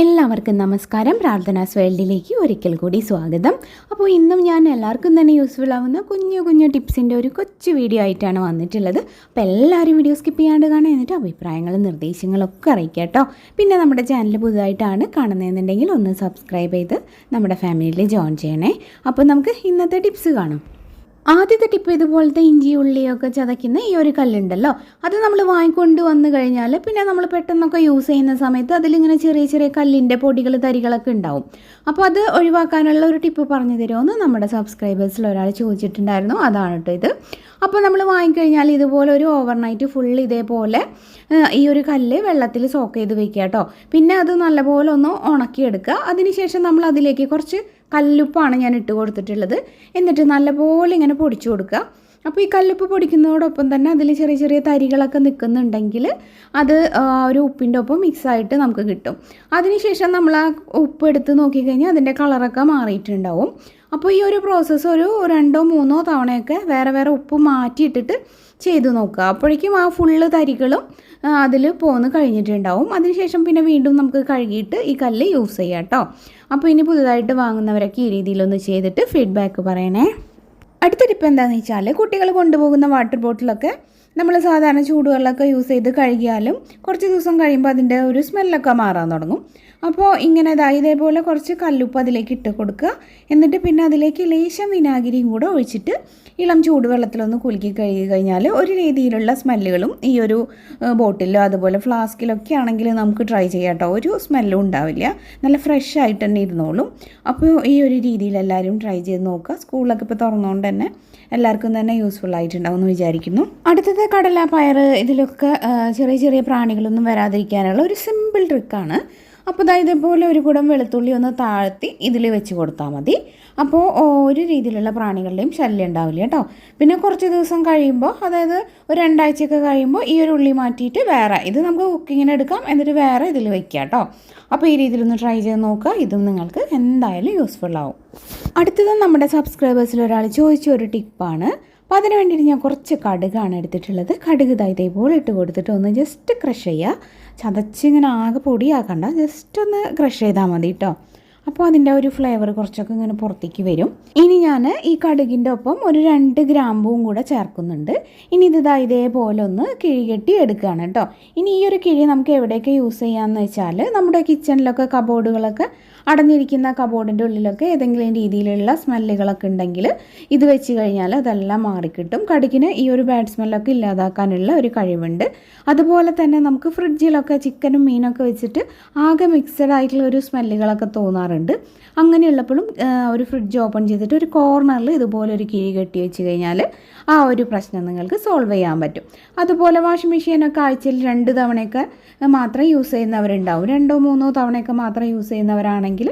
എല്ലാവർക്കും നമസ്കാരം. പ്രാർത്ഥനാസ് വേൾഡിലേക്ക് ഒരിക്കൽ കൂടി സ്വാഗതം. അപ്പോൾ ഇന്നും ഞാൻ എല്ലാവർക്കും തന്നെ യൂസ്ഫുൾ ആവുന്ന കുഞ്ഞു കുഞ്ഞു ടിപ്സിന്റെ ഒരു കൊച്ചു വീഡിയോ ആയിട്ടാണ് വന്നിട്ടുള്ളത്. അപ്പോൾ എല്ലാവരും വീഡിയോ സ്കിപ്പ് ചെയ്യാണ്ട് കാണാൻ എന്നിട്ട് അഭിപ്രായങ്ങളും നിർദ്ദേശങ്ങളും ഒക്കെ അറിയിക്കുക കേട്ടോ. പിന്നെ നമ്മുടെ ചാനൽ പുതുതായിട്ടാണ് കാണുന്നതെന്നുണ്ടെങ്കിൽ ഒന്ന് സബ്സ്ക്രൈബ് ചെയ്ത് നമ്മുടെ ഫാമിലിയിൽ ജോയിൻ ചെയ്യണേ. അപ്പോൾ നമുക്ക് ഇന്നത്തെ ടിപ്സ് കാണാം. ആദ്യത്തെ ടിപ്പ് ഇതുപോലത്തെ ഇഞ്ചി ഉള്ളിയൊക്കെ ചതയ്ക്കുന്ന ഈ ഒരു കല്ലുണ്ടല്ലോ. അത് നമ്മൾ വാങ്ങിക്കൊണ്ട് വന്നു കഴിഞ്ഞാൽ പിന്നെ നമ്മൾ പെട്ടെന്നൊക്കെ യൂസ് ചെയ്യുന്ന സമയത്ത് അതിലിങ്ങനെ ചെറിയ ചെറിയ കല്ലിന്റെ പൊടികൾ തരികളൊക്കെ ഉണ്ടാവും. അപ്പോൾ അത് ഒഴിവാക്കാനുള്ള ഒരു ടിപ്പ് പറഞ്ഞു തരുമെന്ന് നമ്മുടെ സബ്സ്ക്രൈബേഴ്സിൽ ഒരാൾ ചോദിച്ചിട്ടുണ്ടായിരുന്നു. അതാണ് കേട്ടോ ഇത്. അപ്പോൾ നമ്മൾ വാങ്ങിക്കഴിഞ്ഞാൽ ഇതുപോലെ ഒരു ഓവർനൈറ്റ് ഫുൾ ഇതേപോലെ ഈ ഒരു കല്ല് വെള്ളത്തിൽ സോക്ക് ചെയ്ത് വെക്കുക കേട്ടോ പിന്നെ അത് നല്ലപോലെ ഒന്ന് ഉണക്കിയെടുക്കുക. അതിനുശേഷം നമ്മൾ അതിലേക്ക് കുറച്ച് കല്ലുപ്പാണ് ഞാൻ ഇട്ട് കൊടുത്തിട്ടുള്ളത്. എന്നിട്ട് നല്ലപോലെ ഇങ്ങനെ പൊടിച്ചു കൊടുക്കുക. അപ്പോൾ ഈ കല്ലുപ്പ് പൊടിക്കുന്നതോടൊപ്പം തന്നെ അതിൽ ചെറിയ ചെറിയ തരികളൊക്കെ നിൽക്കുന്നുണ്ടെങ്കിൽ അത് ഒരു ഉപ്പിന്റെ ഒപ്പം മിക്സായിട്ട് നമുക്ക് കിട്ടും. അതിനുശേഷം നമ്മൾ ആ ഉപ്പ് എടുത്ത് നോക്കിക്കഴിഞ്ഞാൽ അതിന്റെ കളറൊക്കെ മാറിയിട്ടുണ്ടാവും. അപ്പോൾ ഈ ഒരു പ്രോസസ്സ് ഒരു രണ്ടോ മൂന്നോ തവണയൊക്കെ വേറെ വേറെ ഉപ്പ് മാറ്റിയിട്ടിട്ട് ചെയ്തു നോക്കുക. അപ്പോഴേക്കും ആ ഫുള്ള് തരികളും അതിൽ പോന്ന് കഴിഞ്ഞിട്ടുണ്ടാവും. അതിനുശേഷം പിന്നെ വീണ്ടും നമുക്ക് കഴുകിയിട്ട് ഈ കല്ല് യൂസ് ചെയ്യാം കേട്ടോ അപ്പോൾ ഇനി പുതുതായിട്ട് വാങ്ങുന്നവരൊക്കെ ഈ രീതിയിലൊന്ന് ചെയ്തിട്ട് ഫീഡ്ബാക്ക് പറയണേ. അടുത്ത ടിപ്പ് എന്താണെന്ന് വെച്ചാൽ കുട്ടികൾ കൊണ്ടുപോകുന്ന വാട്ടർ ബോട്ടിലൊക്കെ നമ്മൾ സാധാരണ ചൂടുവെള്ളമൊക്കെ യൂസ് ചെയ്ത് കഴുകിയാലും കുറച്ച് ദിവസം കഴിയുമ്പോൾ അതിന്റെ ഒരു സ്മെല്ലൊക്കെ മാറാൻ തുടങ്ങും. അപ്പോൾ ഇങ്ങനെ ഇതാ ഇതേപോലെ കുറച്ച് കല്ലുപ്പ് അതിലേക്ക് ഇട്ട് കൊടുക്കുക. എന്നിട്ട് പിന്നെ അതിലേക്ക് ലേശം വിനാഗിരിയും കൂടെ ഒഴിച്ചിട്ട് ഇളം ചൂടുവെള്ളത്തിലൊന്ന് കുലുക്കി കഴുകി കഴിഞ്ഞാൽ ഒരു രീതിയിലുള്ള സ്മെല്ലുകളും ഈ ഒരു ബോട്ടിലോ അതുപോലെ ഫ്ലാസ്കിലൊക്കെ ആണെങ്കിൽ നമുക്ക് ട്രൈ ചെയ്യാം കേട്ടോ. ഒരു സ്മെല്ലും ഉണ്ടാവില്ല. നല്ല ഫ്രഷ് ആയിട്ട് തന്നെ ഇരുന്നോളും. അപ്പോൾ ഈ ഒരു രീതിയിൽ എല്ലാവരും ട്രൈ ചെയ്ത് നോക്കുക. സ്കൂളിലൊക്കെ ഇപ്പോൾ തുറന്നുകൊണ്ട് തന്നെ എല്ലാവർക്കും തന്നെ യൂസ്ഫുൾ ആയിട്ടുണ്ടാവും എന്ന് വിചാരിക്കുന്നു. അടുത്തത് കടല പയർ ഇതിലൊക്കെ ചെറിയ ചെറിയ പ്രാണികളൊന്നും വരാതിരിക്കാനുള്ള ഒരു സിമ്പിൾ ട്രിക്കാണ് അപ്പോൾ ദാ ഇതേപോലെ ഒരു കുടം വെളുത്തുള്ളി ഒന്ന് താഴ്ത്തി ഇതിൽ വെച്ച് കൊടുത്താൽ മതി. അപ്പോൾ ഒരു രീതിയിലുള്ള പ്രാണികളുടെയും ശല്യം ഉണ്ടാവില്ല കേട്ടോ. പിന്നെ കുറച്ച് ദിവസം കഴിയുമ്പോൾ അതായത് ഒരു രണ്ടാഴ്ചയൊക്കെ കഴിയുമ്പോൾ ഈ ഒരു ഉള്ളി മാറ്റിയിട്ട് വേറെ ഇത് നമുക്ക് കുക്കിങ്ങിന് എടുക്കാം എന്നിട്ട് വേറെ ഇതിൽ വെക്കാം കേട്ടോ. അപ്പോൾ ഈ രീതിയിലൊന്ന് ട്രൈ ചെയ്ത് നോക്കുക. ഇതും നിങ്ങൾക്ക് എന്തായാലും യൂസ്ഫുൾ ആവും. അടുത്തത് നമ്മുടെ സബ്സ്ക്രൈബേഴ്സിൽ ഒരാൾ ചോദിച്ച ഒരു ടിപ്പാണ് അപ്പോൾ അതിന് വേണ്ടിയിട്ട് ഞാൻ കുറച്ച് കടുകാണ് എടുത്തിട്ടുള്ളത്. കടുക് ഇതാ ഇതേപോലെ ഇട്ട് കൊടുത്തിട്ട് ഒന്ന് ജസ്റ്റ് ക്രഷ് ചെയ്യുക ചതച്ചിങ്ങനെ ആകെ പൊടിയാക്കണ്ട. ജസ്റ്റ് ഒന്ന് ക്രഷ് ചെയ്താൽ മതി കേട്ടോ അപ്പോൾ അതിന്റെ ഒരു ഫ്ലേവർ കുറച്ചൊക്കെ ഇങ്ങനെ പുറത്തേക്ക് വരും. ഇനി ഞാൻ ഈ കടുകിന്റെ ഒപ്പം ഒരു രണ്ട് ഗ്രാമ്പും കൂടെ ചേർക്കുന്നുണ്ട്. ഇനി ഇത് ഇതാ ഇതേപോലെ ഒന്ന് കിഴികെട്ടി എടുക്കുകയാണ് കേട്ടോ ഇനി ഈ ഒരു കിഴി നമുക്ക് എവിടെയൊക്കെ യൂസ് ചെയ്യാമെന്ന് വെച്ചാൽ നമ്മുടെ കിച്ചണിലൊക്കെ കബോർഡുകളൊക്കെ അടഞ്ഞിരിക്കുന്ന കബോർഡിന്റെ ഉള്ളിലൊക്കെ ഏതെങ്കിലും രീതിയിലുള്ള സ്മെല്ലുകളൊക്കെ ഉണ്ടെങ്കിൽ ഇത് വെച്ച് കഴിഞ്ഞാൽ അതെല്ലാം മാറിക്കിട്ടും. കടുകിന് ഈ ഒരു ബാഡ് സ്മെല്ലൊക്കെ ഇല്ലാതാക്കാനുള്ള ഒരു കഴിവുണ്ട്. അതുപോലെ തന്നെ നമുക്ക് ഫ്രിഡ്ജിലൊക്കെ ചിക്കനും മീനൊക്കെ വെച്ചിട്ട് ആകെ മിക്സഡ് ആയിട്ടുള്ള ഒരു സ്മെല്ലുകളൊക്കെ തോന്നാറുണ്ട്. അങ്ങനെയുള്ളപ്പോഴും ആ, ഒരു ഫ്രിഡ്ജ് ഓപ്പൺ ചെയ്തിട്ട് ഒരു കോർണറിൽ ഇതുപോലെ ഒരു കിഴി കെട്ടി വെച്ച് കഴിഞ്ഞാൽ ആ ഒരു പ്രശ്നം നിങ്ങൾക്ക് സോൾവ് ചെയ്യാൻ പറ്റും. അതുപോലെ വാഷിംഗ് മെഷീനൊക്കെ ആഴ്ചയിൽ രണ്ട് തവണയൊക്കെ മാത്രം യൂസ് ചെയ്യുന്നവരുണ്ടാവും. രണ്ടോ മൂന്നോ തവണയൊക്കെ മാത്രം യൂസ് ചെയ്യുന്നവരാണെങ്കിൽ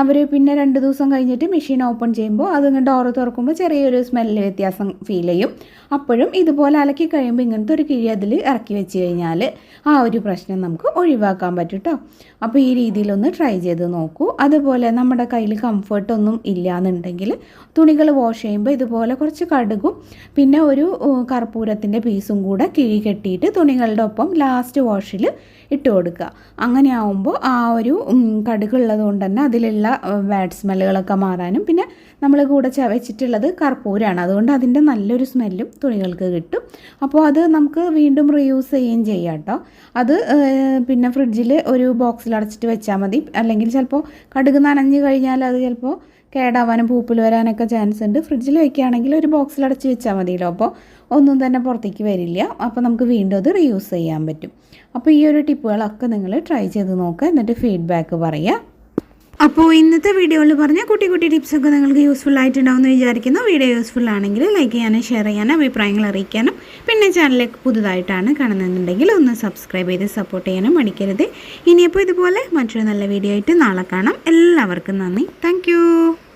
അവർ പിന്നെ രണ്ട് ദിവസം കഴിഞ്ഞിട്ട് മെഷീൻ ഓപ്പൺ ചെയ്യുമ്പോൾ അത് ഡോർ തുറക്കുമ്പോൾ ചെറിയൊരു സ്മെല്ല് വ്യത്യാസം ഫീൽ ചെയ്യും. അപ്പോഴും ഇതുപോലെ അലക്കി കഴിയുമ്പോൾ ഇങ്ങനത്തെ ഒരു കിഴി അതിൽ ഇറക്കി വെച്ച് കഴിഞ്ഞാൽ ആ ഒരു പ്രശ്നം നമുക്ക് ഒഴിവാക്കാൻ പറ്റും കേട്ടോ അപ്പോൾ ഈ രീതിയിലൊന്ന് ട്രൈ ചെയ്ത് നോക്കൂ. അതുപോലെ നമ്മുടെ കയ്യിൽ കംഫർട്ടൊന്നും ഇല്ലയെന്നുണ്ടെങ്കിൽ തുണികൾ വാഷ് ചെയ്യുമ്പോൾ ഇതുപോലെ കുറച്ച് കടുകും പിന്നെ ഒരു കർപ്പൂരത്തിന്റെ പീസും കൂടെ കിഴി കെട്ടിയിട്ട് തുണികളുടെ ഒപ്പം ലാസ്റ്റ് വാഷിൽ ഇട്ട് കൊടുക്കുക. അങ്ങനെ ആവുമ്പോൾ ആ ഒരു കടുകുള്ളത് കൊണ്ട് തന്നെ അതിലുള്ള ബാഡ് സ്മെല്ലുകളൊക്കെ മാറാനും പിന്നെ നമ്മൾ കൂടെ ചവച്ചിട്ടുള്ളത് കർപ്പൂരമാണ് അതുകൊണ്ട് അതിന്റെ നല്ലൊരു സ്മെല്ലും തുണികൾക്ക് കിട്ടും. അപ്പോൾ അത് നമുക്ക് വീണ്ടും റീയൂസ് ചെയ്യുകയും ചെയ്യാം കേട്ടോ. അത് പിന്നെ ഫ്രിഡ്ജിൽ ഒരു ബോക്സിൽ അടച്ചിട്ട് വെച്ചാൽ മതി. അല്ലെങ്കിൽ ചിലപ്പോൾ കടുക് നനഞ്ഞു കഴിഞ്ഞാൽ അത് ചിലപ്പോൾ കേടാവാനും പൂപ്പിൽ വരാനൊക്കെ ചാൻസ് ഉണ്ട്. ഫ്രിഡ്ജിൽ വെക്കുകയാണെങ്കിൽ ഒരു ബോക്സിൽ അടച്ച് വെച്ചാൽ മതിയല്ലോ. അപ്പോൾ ഒന്നും തന്നെ പുറത്തേക്ക് വരില്ല. അപ്പോൾ നമുക്ക് വീണ്ടും അത് റീയൂസ് ചെയ്യാൻ പറ്റും. അപ്പോൾ ഈ ഒരു ടിപ്പുകളൊക്കെ നിങ്ങൾ ട്രൈ ചെയ്ത് നോക്കുക. എന്നിട്ട് ഫീഡ്ബാക്ക് പറയുക. അപ്പോൾ ഇന്നത്തെ വീഡിയോയിൽ പറഞ്ഞ കുട്ടി കുട്ടി ടിപ്സൊക്കെ നിങ്ങൾക്ക് യൂസ്ഫുൾ ആയിട്ടുണ്ടാവുമെന്ന് വിചാരിക്കുന്നു. വീഡിയോ യൂസ്ഫുൾ ആണെങ്കിൽ ലൈക്ക് ചെയ്യാനും ഷെയർ ചെയ്യാനും അഭിപ്രായങ്ങൾ അറിയിക്കാനും പിന്നെ ചാനലിലേക്ക് പുതുതായിട്ടാണ് കാണുന്നുണ്ടെങ്കിൽ ഒന്ന് സബ്സ്ക്രൈബ് ചെയ്ത് സപ്പോർട്ട് ചെയ്യാനും മടിക്കരുത്. ഇനിയിപ്പോൾ ഇതുപോലെ മറ്റൊരു നല്ല വീഡിയോ ആയിട്ട് നാളെ കാണാം. എല്ലാവർക്കും നന്ദി. താങ്ക്